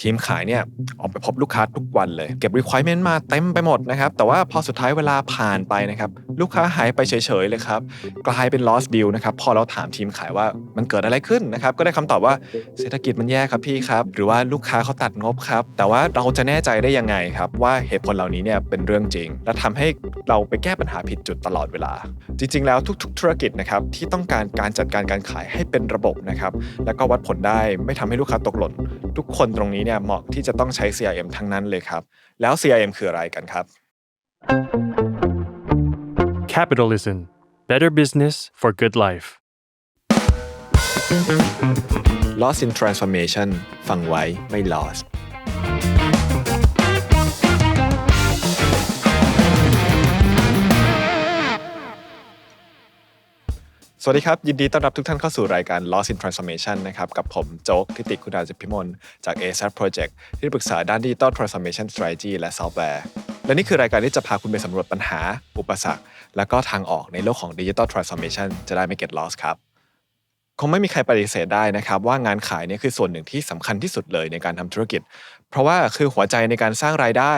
ทีมขายเนี่ยออกไปพบลูกค้าทุกวันเลย เก็บ requirement มาเต็มไปหมดนะครับแต่ว่าพอสุดท้ายเวลาผ่านไปนะครับลูกค้าหายไปเฉยๆเลยครับกลายเป็น lost deal นะครับพอเราถามทีมขายว่ามันเกิดอะไรขึ้นนะครับก็ได้คำตอบว่าเศรษฐกิจมันแย่ครับพี่ครับหรือว่าลูกค้าเขาตัดงบครับแต่ว่าเราจะแน่ใจได้ยังไงครับว่าเหตุผลเหล่านี้เนี่ยเป็นเรื่องจริง และทำให้เราไปแก้ปัญหาผิดจุดตลอดเวลา จริง ๆ แล้วทุก ๆ ธุรกิจนะครับที่ต้องการการจัดการการขายให้เป็นระบบนะครับแล้วก็วัดผลได้ไม่ทำให้ลูกค้าตกหล่นทุกคนตรงนี้เนี่ยเหมาะที่จะต้องใช้ CRM ทั้งนั้นเลยครับ แล้ว CRM คืออะไรกันครับ Capitalism Better Business for Good Life Lost in Transformation ฟังไว้ไม่ lost สวัสดีครับ ยินดีต้อนรับทุกท่านเข้าสู่รายการ Lost in Transformation นะครับ กับผมโจ๊กทิติคุณาจิพิมลจาก ASAP Project ที่ปรึกษาด้าน Digital Transformation Strategy และ Software และนี่คือรายการที่จะพาคุณไปสำรวจปัญหา อุปสรรค และก็ทางออกในโลกของ Digital Transformation จะได้ไม่ get lost ครับ คงไม่มีใครปฏิเสธได้นะครับ ว่างานขายเนี่ยคือส่วนหนึ่งที่สำคัญที่สุดเลยในการทำธุรกิจ เพราะว่าคือหัวใจในการสร้างรายได้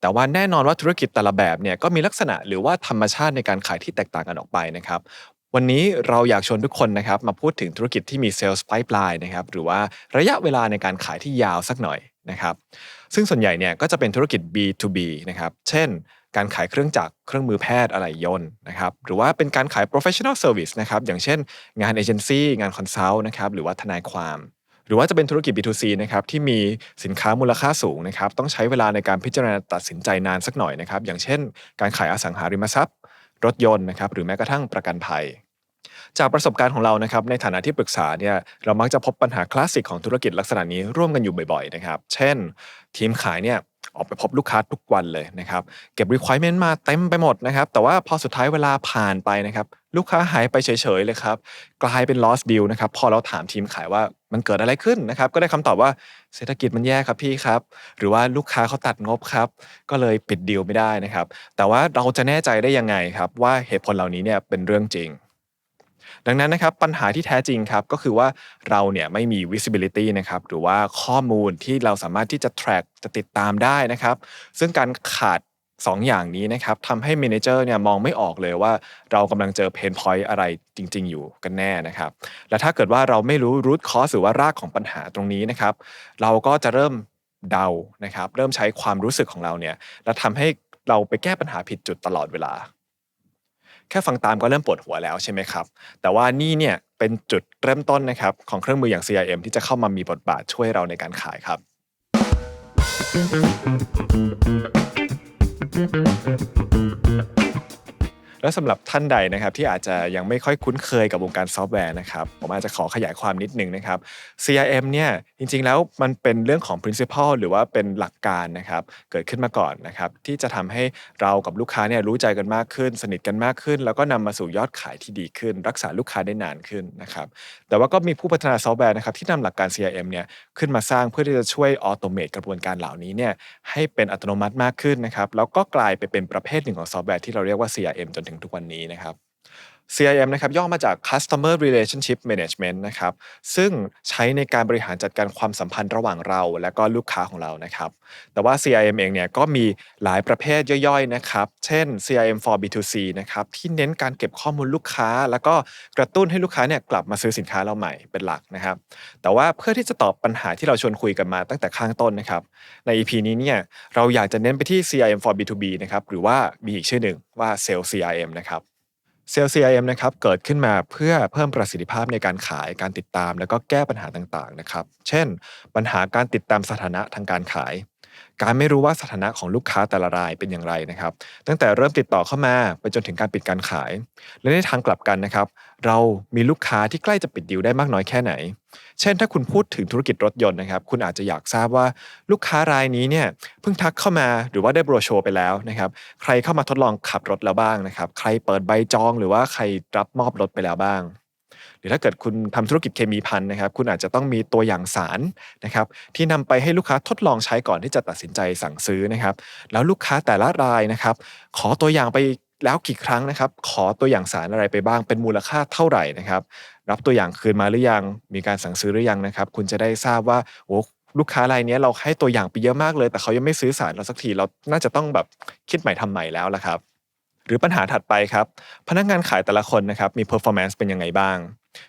แต่ว่าแน่นอนว่าธุรกิจแต่ละแบบเนี่ยก็มีลักษณะหรือว่าธรรมชาติในการขายที่แตกต่างกันออกไปนะครับ วันนี้เราอยากชวนทุกคนนะครับมาพูดถึงธุรกิจที่มี Sales Pipeline นะครับหรือว่าระยะเวลาในการขายที่ยาวสักหน่อยนะครับซึ่งส่วนใหญ่เนี่ยก็จะเป็นธุรกิจ B2B นะครับเช่น การขายเครื่องจักรเครื่องมือแพทย์อะไรยนต์นะครับหรือว่าเป็นการขาย professional service นะครับอย่างเช่น งานเอเจนซี่งานคอนซัลท์นะครับหรือว่าทนายความหรือว่าจะเป็นธุรกิจ B2C นะครับที่มีสินค้ามูลค่าสูงนะครับต้องใช้เวลาในการพิจารณาตัดสินใจนานสักหน่อยนะครับอย่างเช่น การขายอสังหาริมทรัพย์ รถยนต์นะครับหรือแม้กระทั่งประกันภัย จากประสบการณ์ของเรานะครับในฐานะที่ปรึกษาเนี่ยเรามักจะพบปัญหาคลาสสิกของธุรกิจลักษณะนี้ร่วมกันอยู่บ่อยๆนะครับเช่น ทีมขายเนี่ยออกไปพบลูกค้าทุกวันเลยนะครับเก็บ requirement มาเต็มไปหมดนะครับแต่ว่าพอสุดท้ายเวลาผ่านไปนะครับลูกค้าหายไปเฉยๆเลยครับกลายเป็น lost deal นะครับพอเราถามทีมขายว่ามันเกิดอะไรขึ้นนะครับก็ได้คำตอบว่าเศรษฐกิจมันแย่ครับพี่ครับ หรือว่าลูกค้าเขาตัดงบครับก็เลยปิดดีลไม่ได้นะครับแต่ว่าเราจะแน่ใจได้ยังไงครับว่าเหตุผลเหล่านี้เนี่ยเป็นเรื่องจริง ดังนั้นนะครับปัญหาที่แท้จริงครับก็คือว่าเราเนี่ยไม่มี visibility นะครับหรือว่าข้อมูลที่เราสามารถที่จะ track จะติดตามได้นะครับซึ่งการขาด2อย่างนี้นะครับทำให้ manager เนี่ยมองไม่ออกเลยว่าเรากำลังเจอ pain point อะไรจริง ๆ อยู่กันแน่นะครับ และถ้าเกิดว่าเราไม่รู้ root cause หรือว่ารากของปัญหาตรงนี้นะครับ เราก็จะเริ่มเดานะครับ เริ่มใช้ความรู้สึกของเราเนี่ย และทำให้เราไปแก้ปัญหาผิดจุดตลอดเวลา แค่ฟังตามก็เริ่มปวดหัวแล้วใช่ไหมครับ แต่ว่านี่เนี่ยเป็นจุดเริ่มต้นนะครับของเครื่องมืออย่าง CRM ที่จะเข้ามามีบทบาทช่วยเราในการขายครับ และสำหรับท่านใดนะครับที่อาจจะยังไม่ค่อยคุ้นเคยกับวงการซอฟต์แวร์นะครับผมอาจจะขอขยายความนิดนึงนะครับ CRM เนี่ยจริงๆแล้วมันเป็นเรื่องของ principle หรือว่าเป็นหลักการนะครับเกิดขึ้นมาก่อนนะครับที่จะทำให้เรากับลูกค้าเนี่ยรู้ใจกันมากขึ้น สนิทกันมากขึ้น แล้วก็นำมาสู่ยอดขายที่ดีขึ้น รักษาลูกค้าได้นานขึ้นนะครับแต่ว่าก็มีผู้พัฒนาซอฟต์แวร์นะครับที่นำหลักการ CRM เนี่ยขึ้นมาสร้างเพื่อที่จะช่วยออโตเมตกระบวนการเหล่านี้เนี่ยให้เป็นอัตโนมัติมากขึ้นนะครับแล้วก็กลายไปเป็นประเภทหนึ่งของซอฟต์แวร์ที่เราเรียกว่า CRM จนถึงทุกวันนี้นะครับ CRM นะครับย่อมาจาก Customer Relationship Management นะครับซึ่งใช้ในการบริหารจัดการความสัมพันธ์ระหว่างเรา และก็ลูกค้าของเรานะครับแต่ว่า CRM เองเนี่ยก็มีหลายประเภทย่อยๆนะครับเช่น CRM for B2C นะครับที่เน้นการเก็บข้อมูลลูกค้า แล้วก็กระตุ้นให้ลูกค้าเนี่ยกลับมาซื้อสินค้าเราใหม่เป็นหลักนะครับแต่ว่าเพื่อที่จะตอบปัญหาที่เราชวนคุยกันมาตั้งแต่ข้างต้นนะครับใน EP นี้เนี่ยเราอยากจะเน้นไปที่ CRM for B2B นะครับหรือว่ามีอีกชื่อหนึ่งว่า Sales CRM นะครับ เซลล์ CRM นะครับเกิดขึ้นมาเพื่อเพิ่มประสิทธิภาพในการขายการติดตาม แล้วก็แก้ปัญหาต่างๆนะครับ เช่น ปัญหาการติดตามสถานะทางการขาย การไม่รู้ว่าสถานะของลูกค้าแต่ละรายเป็นอย่างไรนะครับ ตั้งแต่เริ่มติดต่อเข้ามาไปจนถึงการปิดการขาย และในทางกลับกันนะครับ เรามีลูกค้าที่ใกล้จะปิดดีลได้มากน้อยแค่ไหน เช่นถ้าคุณพูดถึงธุรกิจรถยนต์นะครับ คุณอาจจะอยากทราบว่าลูกค้ารายนี้เนี่ยเพิ่งทักเข้ามาหรือว่าได้โบรชัวร์ไปแล้วนะครับ ใครเข้ามาทดลองขับรถแล้วบ้างนะครับ ใครเปิดใบจอง หรือว่าใครรับมอบรถไปแล้วบ้าง หรือถ้าเกิดคุณทำธุรกิจเคมีพันนะครับ คุณอาจจะต้องมีตัวอย่างสารนะครับที่นำไปให้ลูกค้าทดลองใช้ก่อนที่จะตัดสินใจสั่งซื้อนะครับ แล้วลูกค้าแต่ละรายนะครับ ขอตัวอย่างไปแล้วกี่ครั้งนะครับ ขอตัวอย่างสารอะไรไปบ้าง เป็นมูลค่าเท่าไหร่นะครับ รับตัวอย่างคืนมาหรือยัง มีการสั่งซื้อหรือยังนะครับ คุณจะได้ทราบว่าโอ้ลูกค้ารายนี้เราให้ตัวอย่างไปเยอะมากเลย แต่เขายังไม่ซื้อสารเราสักที เราน่าจะต้องแบบคิดใหม่ทำใหม่แล้วละครับ หรือปัญหาถัดไปครับ พนักงานขายแต่ละคนนะครับมี performance เป็นยังไงบ้าง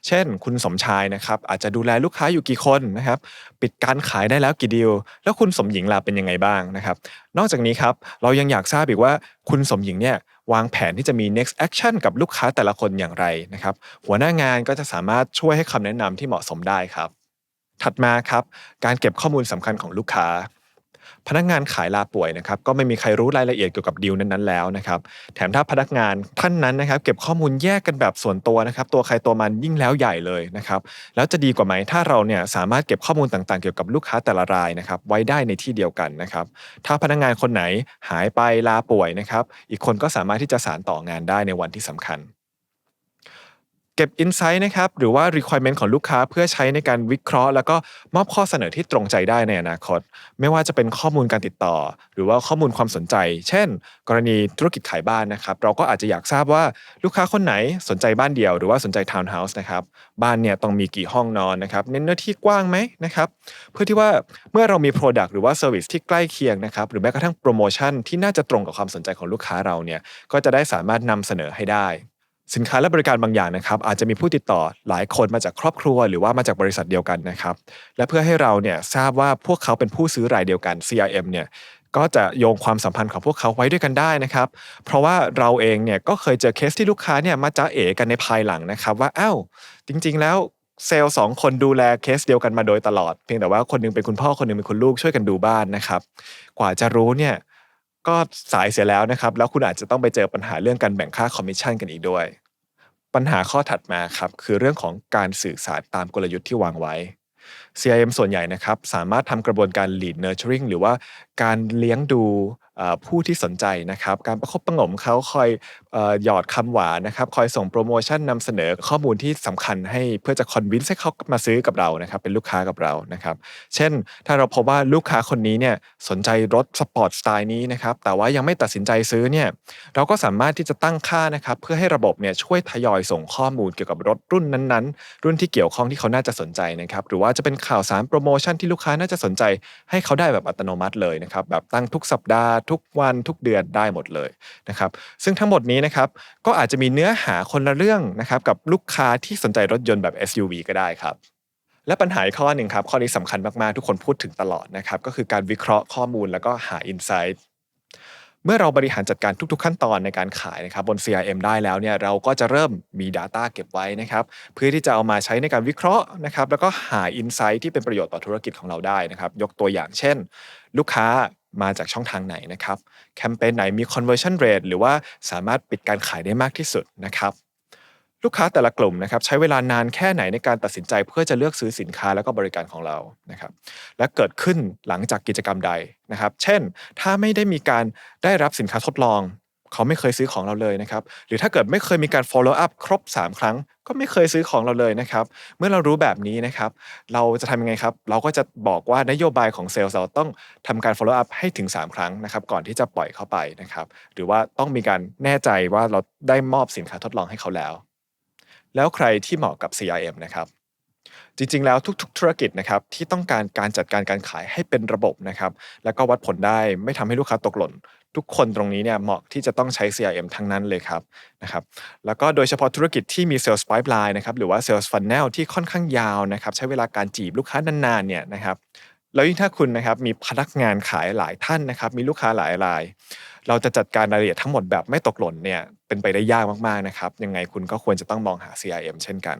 เช่น คุณสมชายนะครับอาจจะดูแลลูกค้าอยู่กี่คนนะครับปิดการขายได้แล้วกี่ดีลแล้วคุณสมหญิงล่ะเป็นยังไงบ้างนะครับนอกจากนี้ครับเรายังอยากทราบอีกว่าคุณสมหญิงเนี่ยวางแผนที่จะมี next action กับลูกค้าแต่ละคนอย่างไรนะครับหัวหน้างานก็จะสามารถช่วยให้คำแนะนำที่เหมาะสมได้ครับ ถัดมาครับการเก็บข้อมูลสำคัญของลูกค้า พนักงานขายลาป่วยนะครับก็ไม่มีใครรู้รายละเอียดเกี่ยวกับดีลนั้นๆแล้วนะครับแถมถ้าพนักงานท่านนั้นนะครับเก็บข้อมูลแยกกันแบบส่วนตัวนะครับตัวใครตัวมันยิ่งแล้วใหญ่เลยนะครับแล้วจะดีกว่าไหมถ้าเราเนี่ยสามารถเก็บข้อมูลต่างๆเกี่ยวกับลูกค้าแต่ละรายนะครับไว้ได้ในที่เดียวกันนะครับถ้าพนักงานคนไหนหายไปลาป่วยนะครับอีกคนก็สามารถที่จะสานต่องานได้ในวันที่สำคัญ เก็บ Insight นะครับหรือว่า requirement ของลูกค้าเพื่อใช้ในการวิเคราะห์ แล้วก็มอบข้อเสนอที่ตรงใจได้ในอนาคต ไม่ว่าจะเป็นข้อมูลการติดต่อ หรือว่าข้อมูลความสนใจ เช่น กรณีธุรกิจขายบ้านนะครับ เราก็อาจจะอยากทราบว่าลูกค้าคนไหนสนใจบ้านเดียว หรือว่าสนใจทาวน์เฮาส์นะครับบ้านเนี่ยต้องมีกี่ห้องนอนนะครับเน้นเนื้อที่กว้างไหมนะครับเพื่อที่ว่าเมื่อเรามี Product หรือว่า Service ที่ใกล้เคียงนะครับหรือแม้กระทั่งโปรโมชั่นที่น่าจะตรงกับความสนใจของลูกค้าเราเนี่ยก็จะได้สามารถนำเสนอให้ได้ สินค้าและบริการบางอย่างนะครับ อาจจะมีผู้ติดต่อหลายคนมาจากครอบครัว หรือว่ามาจากบริษัทเดียวกันนะครับ และเพื่อให้เราเนี่ยทราบว่าพวกเขาเป็นผู้ซื้อรายเดียวกัน CRM เนี่ยก็จะโยงความสัมพันธ์ของพวกเขาไว้ด้วยกันได้นะครับ เพราะว่าเราเองเนี่ยก็เคยเจอเคสที่ลูกค้าเนี่ยมาจ้าเอ๋กันในภายหลังนะครับ ว่าอ้าวจริง ๆ แล้วเซลล์สองคนดูแลเคสเดียวกันมาโดยตลอด เพียงแต่ว่าคนหนึงเป็นคุณพ่อคนหนึงเป็นคุณลูกช่วยกันดูบ้านนะครับ กว่าจะรู้เนี่ย ก็สายเสียแล้วนะครับ แล้วคุณอาจจะต้องไปเจอปัญหาเรื่องการแบ่งค่าคอมมิชชั่นกันอีกด้วย ปัญหาข้อถัดมาครับ คือเรื่องของการสื่อสารตามกลยุทธ์ที่วางไว้ CIM ส่วนใหญ่นะครับ สามารถทำกระบวนการ lead nurturing หรือว่าการเลี้ยงดู ผู้ที่สนใจนะครับ การประคบประงมเขาคอยหยอดคำหวานนะครับ คอยส่งโปรโมชั่นนำเสนอข้อมูลที่สำคัญให้เพื่อจะ convince ให้เขามาซื้อกับเรานะครับ เป็นลูกค้ากับเรานะครับ เช่น ถ้าเราพบว่าลูกค้าคนนี้เนี่ยสนใจรถสปอร์ตสไตล์นี้นะครับ แต่ว่ายังไม่ตัดสินใจซื้อเนี่ยเราก็สามารถที่จะตั้งค่านะครับ เพื่อให้ระบบเนี่ยช่วยทยอยส่งข้อมูลเกี่ยวกับรถรุ่นนั้นๆ รุ่นที่เกี่ยวข้องที่เขาน่าจะสนใจนะครับ หรือว่าจะเป็นข่าวสารโปรโมชั่นที่ลูกค้าน่าจะสนใจ ให้เขาได้แบบอัตโนมัติเลยนะครับ แบบตั้งทุกสัปดาห์ทุกวันทุกเดือนได้หมดเลยนะครับซึ่งทั้งหมดนี้นะครับก็อาจจะมีเนื้อหาคนละเรื่องนะครับกับลูกค้าที่สนใจรถยนต์แบบ SUV ก็ได้ครับและปัญหาอีกข้อหนึ่งครับ ข้อนี้สำคัญมาก ๆ ทุกคนพูดถึงตลอดนะครับ ก็คือการวิเคราะห์ข้อมูลแล้วก็หา Insight เมื่อเราบริหารจัดการทุก ๆ ขั้นตอนในการขายนะครับบน CRM ได้แล้วเนี่ยเราก็จะเริ่มมี Data เก็บไว้นะครับ เพื่อที่จะเอามาใช้ในการวิเคราะห์นะครับ แล้วก็หา Insight ที่เป็นประโยชน์ต่อธุรกิจของเราได้นะครับ ยกตัวอย่างเช่น ลูกค้า มาจากช่องทางไหนนะครับแคมเปญไหนมี conversion rate หรือว่าสามารถปิดการขายได้มากที่สุดนะครับลูกค้าแต่ละกลุ่มนะครับใช้เวลานานแค่ไหนในการตัดสินใจเพื่อจะเลือกซื้อสินค้าแล้วก็บริการของเรานะครับและเกิดขึ้นหลังจากกิจกรรมใดนะครับ เช่น ถ้าไม่ได้มีการได้รับสินค้าทดลอง เขาไม่เคยซื้อของเราเลยนะครับ หรือถ้าเกิดไม่เคยมีการ follow up ครบ 3 ครั้ง ก็ไม่เคยซื้อของเราเลยนะครับ เมื่อเรารู้แบบนี้นะครับ เราจะทำยังไงครับ เราก็จะบอกว่านโยบายของเซลล์เราต้องทำการ follow up ให้ถึง 3 ครั้งนะครับ ก่อนที่จะปล่อยเข้าไปนะครับ หรือว่าต้องมีการแน่ใจว่าเราได้มอบสินค้าทดลองให้เขาแล้ว แล้วใครที่เหมาะกับ CRM นะครับจริงๆ แล้วทุก ๆ ธุรกิจนะครับที่ต้องการการจัดการการขายให้เป็นระบบนะครับ แล้วก็วัดผลได้ไม่ทำให้ลูกค้าตกหล่น ทุกคนตรงนี้เนี่ยเหมาะที่จะต้องใช้ CRM ทั้งนั้นเลยครับนะครับแล้วก็โดยเฉพาะธุรกิจที่มี Sales Pipeline นะครับหรือว่า Sales Funnel ที่ค่อนข้างยาวนะครับใช้เวลาการจีบลูกค้านานๆเนี่ยนะครับแล้วยิ่งถ้าคุณนะครับมีพนักงานขายหลายท่านนะครับมีลูกค้าหลายราย เราจะจัดการรายละเอียดทั้งหมดแบบไม่ตกหล่นเนี่ยเป็นไปได้ยากมากๆนะครับยังไงคุณก็ควรจะต้องมองหา CRM เช่นกัน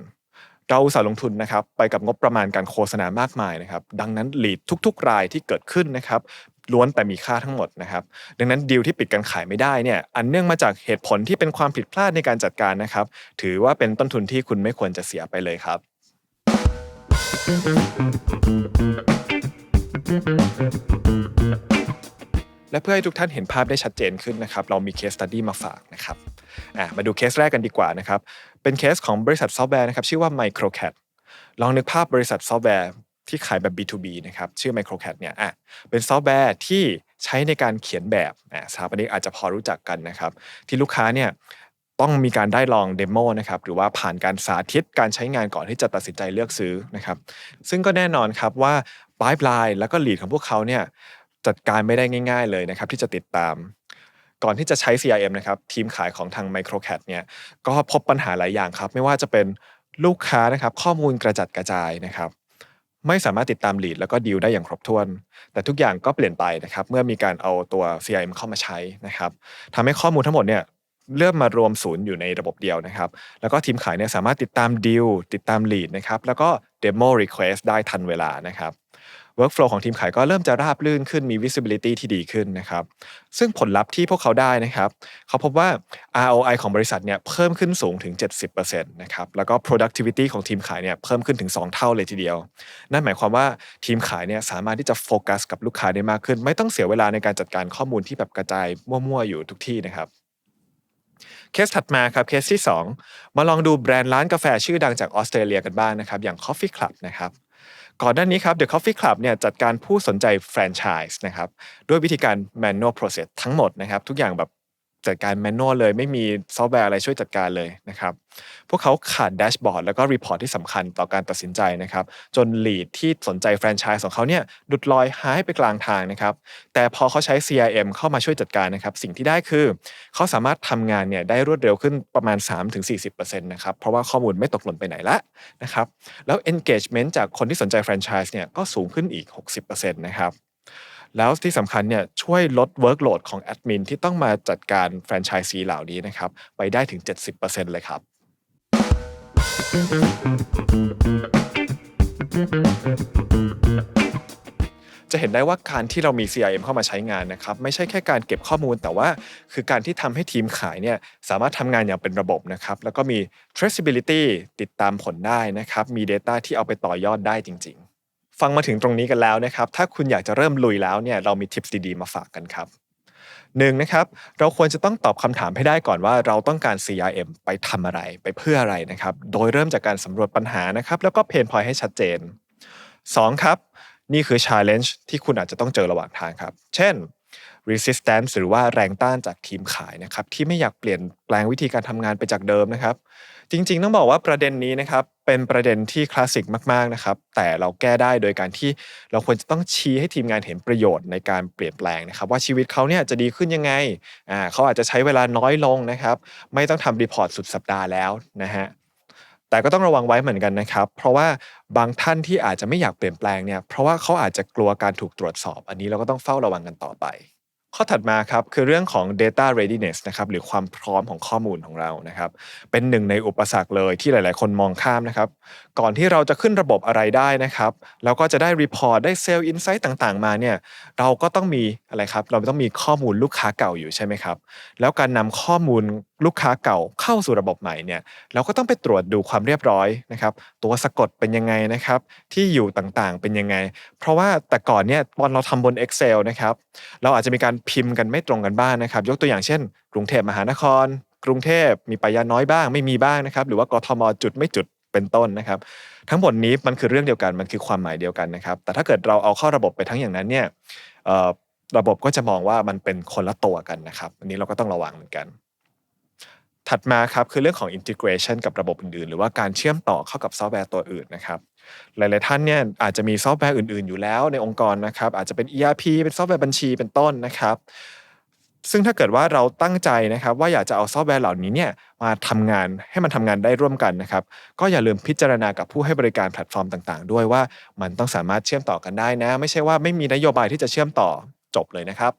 เราอุตสาห์ลงทุนนะครับไปกับงบประมาณการโฆษณามากมายนะครับดังนั้นลีดทุก ๆ รายที่เกิดขึ้นนะครับ ล้วนแต่มีค่าทั้งหมดนะครับ ดังนั้นดีลที่ปิดการขายไม่ได้เนี่ยอันเนื่องมาจากเหตุผลที่เป็นความผิดพลาดในการจัดการนะครับ ถือว่าเป็นต้นทุนที่คุณไม่ควรจะเสียไปเลยครับ และเพื่อให้ทุกท่านเห็นภาพได้ชัดเจนขึ้นนะครับ เรามีเคสตัดดี้มาฝากนะครับอะมาดูเคสแรกกันดีกว่านะครับ เป็นเคสของบริษัทซอฟต์แวร์นะครับ ชื่อว่า Microcat ลองนึกภาพบริษัทซอฟต์แวร์ ที่ขายแบบ B2B นะครับชื่อ Microcat เนี่ยอะเป็นซอฟต์แวร์ที่ใช้ในการเขียนแบบอะสถาปนิกอาจจะพอรู้จักกันนะครับ ที่ลูกค้าเนี่ยต้องมีการได้ลองเดโมนะครับหรือว่าผ่านการสาธิตการใช้งานก่อนที่จะตัดสินใจเลือกซื้อนะครับซึ่งก็แน่นอนครับว่า pipeline แล้วก็ lead ของพวกเขาเนี่ยจัดการไม่ได้ง่าย ๆเลยนะครับที่จะติดตาม ก่อนที่จะใช้ CRM นะครับทีมขายของทาง Microcat เนี่ยก็พบปัญหาหลายอย่างครับ ไม่ว่าจะเป็นลูกค้านะครับข้อมูลกระจัดกระจายนะครับ ไม่สามารถติดตามลีดแล้วก็ดีลได้อย่างครบถ้วน แต่ทุกอย่างก็เปลี่ยนไปนะครับเมื่อมีการเอาตัว CRM เข้ามาใช้นะครับทำให้ข้อมูลทั้งหมดเนี่ยเริ่มมารวมศูนย์อยู่ในระบบเดียวนะครับ แล้วก็ทีมขายเนี่ยสามารถติดตามดีลติดตามลีดนะครับ แล้วก็เดโมรีเควสได้ทันเวลานะครับ workflow ของทีมขายก็เริ่มจะราบรื่นขึ้นมี visibility ที่ดีขึ้นนะครับ ซึ่งผลลัพธ์ที่พวกเขาได้นะครับ เขาพบว่า ROI ของบริษัทเนี่ยเพิ่มขึ้นสูงถึง 70%นะครับแล้วก็ productivity ของทีมขายเนี่ยเพิ่มขึ้นถึง 2 เท่าเลยทีเดียว นั่นหมายความว่าทีมขายเนี่ยสามารถที่จะโฟกัสกับลูกค้าได้มากขึ้น ไม่ต้องเสียเวลาในการจัดการข้อมูลที่แบบกระจายมั่วๆอยู่ทุกที่นะครับเคสถัดมาครับเคสที่ 2 มาลองดูแบรนด์ร้านกาแฟชื่อดังจากออสเตรเลียกันบ้างนะครับ อย่าง Coffee Club นะครับ ก่อนหน้านี้ครับ The Coffee Club เนี่ยจัดการผู้สนใจแฟรนไชส์นะครับด้วยวิธีการ manual process ทั้งหมดนะครับ ทุกอย่างแบบ จัดการ manual เลย ไม่มีซอฟต์แวร์อะไรช่วยจัดการเลยนะครับ พวกเขาขาดแดชบอร์ดแล้วก็รีพอร์ตที่สำคัญต่อการตัดสินใจนะครับ จน lead ที่สนใจแฟรนไชส์ของเขาเนี่ยหลุดลอยหายไปกลางทางนะครับ แต่พอเขาใช้ CRM เข้ามาช่วยจัดการนะครับ สิ่งที่ได้คือ เขาสามารถทำงานเนี่ยได้รวดเร็วขึ้นประมาณ 3-40%นะครับ เพราะว่าข้อมูลไม่ตกหล่นไปไหนละนะครับ แล้ว engagement จากคนที่สนใจแฟรนไชส์เนี่ยก็สูงขึ้นอีก 60%นะครับ แล้วที่สำคัญเนี่ยช่วยลด workload ของแอดมินที่ต้องมาจัดการแฟรนไชส์ซีเหล่านี้นะครับไปได้ถึง 70%เลยครับ จะเห็นได้ว่าการที่เรามี CRM เข้ามาใช้งานนะครับ ไม่ใช่แค่การเก็บข้อมูลแต่ว่าคือการที่ทำให้ทีมขายเนี่ยสามารถทำงานอย่างเป็นระบบนะครับ แล้วก็มี traceability ติดตามผลได้นะครับ มี Data ที่เอาไปต่อยอดได้จริง ๆ ฟังมาถึงตรงนี้กันแล้วนะครับ ถ้าคุณอยากจะเริ่มลุยแล้วเนี่ยเรามีทิปส์ดีๆ มาฝากกันครับหนึ่งนะครับเราควรจะต้องตอบคำถามให้ได้ก่อนว่าเราต้องการ CRM ไปทำอะไรไปเพื่ออะไรนะครับ โดยเริ่มจากการสำรวจปัญหานะครับ แล้วก็เพนพอยให้ชัดเจน 2. ครับ นี่คือ challenge ที่คุณอาจจะต้องเจอระหว่างทางครับ เช่น resistance หรือว่าแรงต้านจากทีมขายนะครับ ที่ไม่อยากเปลี่ยนแปลงวิธีการทำงานไปจากเดิมนะครับ จริง ๆ ต้องบอกว่าประเด็นนี้นะครับเป็นประเด็นที่คลาสสิกมากๆนะครับแต่เราแก้ได้โดยการที่เราควรจะต้องชี้ให้ทีมงานเห็นประโยชน์ในการเปลี่ยนแปลงนะครับว่าชีวิตเขาเนี่ยจะดีขึ้นยังไงอ่าเขาอาจจะใช้เวลาน้อยลงนะครับไม่ต้องทำรีพอร์ตสุดสัปดาห์แล้วนะฮะแต่ก็ต้องระวังไว้เหมือนกันนะครับ เพราะว่าบางท่านที่อาจจะไม่อยากเปลี่ยนแปลงเนี่ยเพราะว่าเขาอาจจะกลัวการถูกตรวจสอบ อันนี้เราก็ต้องเฝ้าระวังกันต่อไป ข้อถัดมาครับคือเรื่องของ data readiness นะครับหรือความพร้อมของข้อมูลของเรานะครับ เป็นหนึ่งในอุปสรรคเลยที่หลาย ๆ คนมองข้ามนะครับ ก่อนที่เราจะขึ้นระบบอะไรได้นะครับเราก็จะได้รีพอร์ตได้เซลล์อินไซต์ต่าง ๆ มาเนี่ยเราก็ต้องมีอะไรครับ เราต้องมีข้อมูลลูกค้าเก่าอยู่ใช่ไหมครับ แล้วการนำข้อมูล ลูกค้าเก่าเข้าสู่ระบบใหม่เนี่ยเราก็ต้องไปตรวจดูความเรียบร้อยนะครับ ตัวสะกดเป็นยังไงนะครับ ที่อยู่ต่างๆเป็นยังไง เพราะว่าแต่ก่อนเนี่ยตอนเราทำบน Excel นะครับเราอาจจะมีการพิมพ์กันไม่ตรงกันบ้างนะครับ ยกตัวอย่างเช่น กรุงเทพมหานคร กรุงเทพมีปยาน้อยบ้าง ไม่มีบ้างนะครับ หรือว่ากทมจุดไม่จุดเป็นต้นนะครับ ทั้งหมดนี้มันคือเรื่องเดียวกันมันคือความหมายเดียวกันนะครับ แต่ถ้าเกิดเราเอาเข้าระบบไปทั้งอย่างนั้นเนี่ยระบบก็จะมองว่ามันเป็นคนละตัวกันนะครับ อันนี้เราก็ต้องระวังเหมือนกัน ถัดมาครับคือเรื่องของ integration กับระบบอื่นๆ หรือว่าการเชื่อมต่อเข้ากับซอฟต์แวร์ตัวอื่นนะครับหลายๆท่านเนี่ยอาจจะมีซอฟต์แวร์อื่นๆ อยู่แล้วในองค์กรนะครับอาจจะเป็น ERP เป็นซอฟต์แวร์บัญชีเป็นต้นนะครับ ซึ่งถ้าเกิดว่าเราตั้งใจนะครับ ว่าอยากจะเอาซอฟต์แวร์เหล่านี้เนี่ยมาทำงานให้มันทำงานได้ร่วมกันนะครับ ก็อย่าลืมพิจารณากับผู้ให้บริการแพลตฟอร์มต่างๆ ด้วยว่ามันต้องสามารถเชื่อมต่อกันได้นะ ไม่ใช่ว่าไม่มีนโยบายที่จะเชื่อมต่อจบเลยนะครับ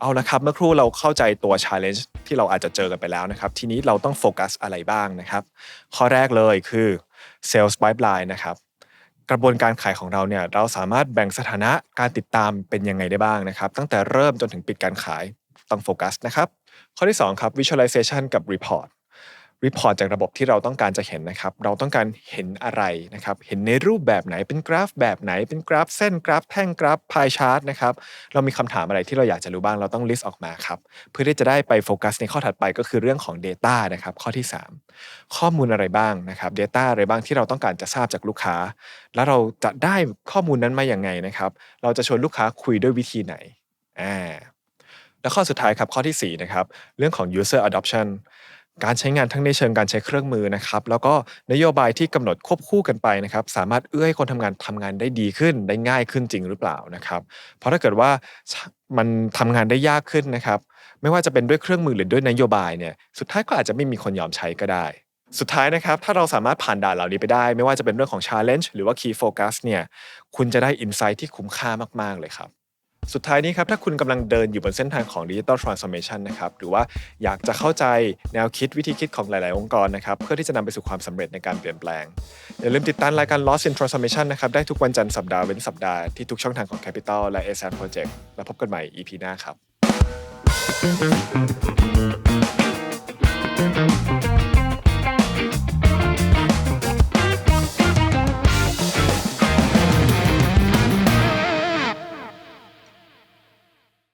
เอาละครับเมื่อครู่เราเข้าใจตัว challenge ที่เราอาจจะเจอกันไปแล้วนะครับ ทีนี้เราต้องโฟกัสอะไรบ้างนะครับ ข้อแรกเลยคือ sales pipeline นะครับ กระบวนการขายของเราเนี่ยเราสามารถแบ่งสถานะการติดตามเป็นยังไงได้บ้างนะครับ ตั้งแต่เริ่มจนถึงปิดการขายต้องโฟกัสนะครับ ข้อที่ 2 ครับ visualization กับ report รีพอร์ตจากระบบที่เราต้องการจะเห็นนะครับ เราต้องการเห็นอะไรนะครับ เห็นในรูปแบบไหน เป็นกราฟแบบไหน เป็นกราฟเส้น กราฟแท่ง กราฟพายชาร์ตนะครับ เรามีคำถามอะไรที่เราอยากจะรู้บ้าง เราต้อง list ออกมาครับ เพื่อที่จะได้ไปโฟกัสในข้อถัดไปก็คือเรื่องของ Data นะครับ ข้อที่ 3 ข้อมูลอะไรบ้างนะครับ Data อะไรบ้างที่เราต้องการจะทราบจากลูกค้า แล้วเราจะได้ข้อมูลนั้นมาอย่างไงนะครับ เราจะชวนลูกค้าคุยด้วยวิธีไหน อ่า และข้อสุดท้ายครับ ข้อที่4นะครับ เรื่องของ user adoption การใช้งานทั้งในเชิงการใช้เครื่องมือนะครับแล้วก็นโยบายที่กำหนดควบคู่กันไปนะครับสามารถเอื้อให้คนทำงานทำงานได้ดีขึ้น ได้ง่ายขึ้นจริงหรือเปล่านะครับเพราะถ้าเกิดว่ามันทำงานได้ยากขึ้นนะครับไม่ว่าจะเป็นด้วยเครื่องมือหรือด้วยนโยบายเนี่ยสุดท้ายก็อาจจะไม่มีคนยอมใช้ก็ได้ สุดท้ายนะครับถ้าเราสามารถผ่านด่านเหล่านี้ไปได้ ไม่ว่าจะเป็นเรื่องของ challenge หรือว่า key focus เนี่ยคุณจะได้ insight ที่คุ้มค่ามาก ๆ เลยครับ สุดท้ายนี้ครับถ้าคุณกำลังเดินอยู่บนเส้นทางของ Digital Transformation นะครับหรือว่าอยากจะเข้าใจแนวคิดวิธีคิดของหลาย ๆ องค์กรนะครับเพื่อที่จะนำไปสู่ความสำเร็จในการเปลี่ยนแปลง อย่าลืมติดตามรายการ Lost in Transformation นะครับได้ทุกวันจันทร์สัปดาห์เว้นสัปดาห์ที่ทุกช่องทางของ Capital และ ASAP Project แล้วพบกันใหม่ EP หน้าครับ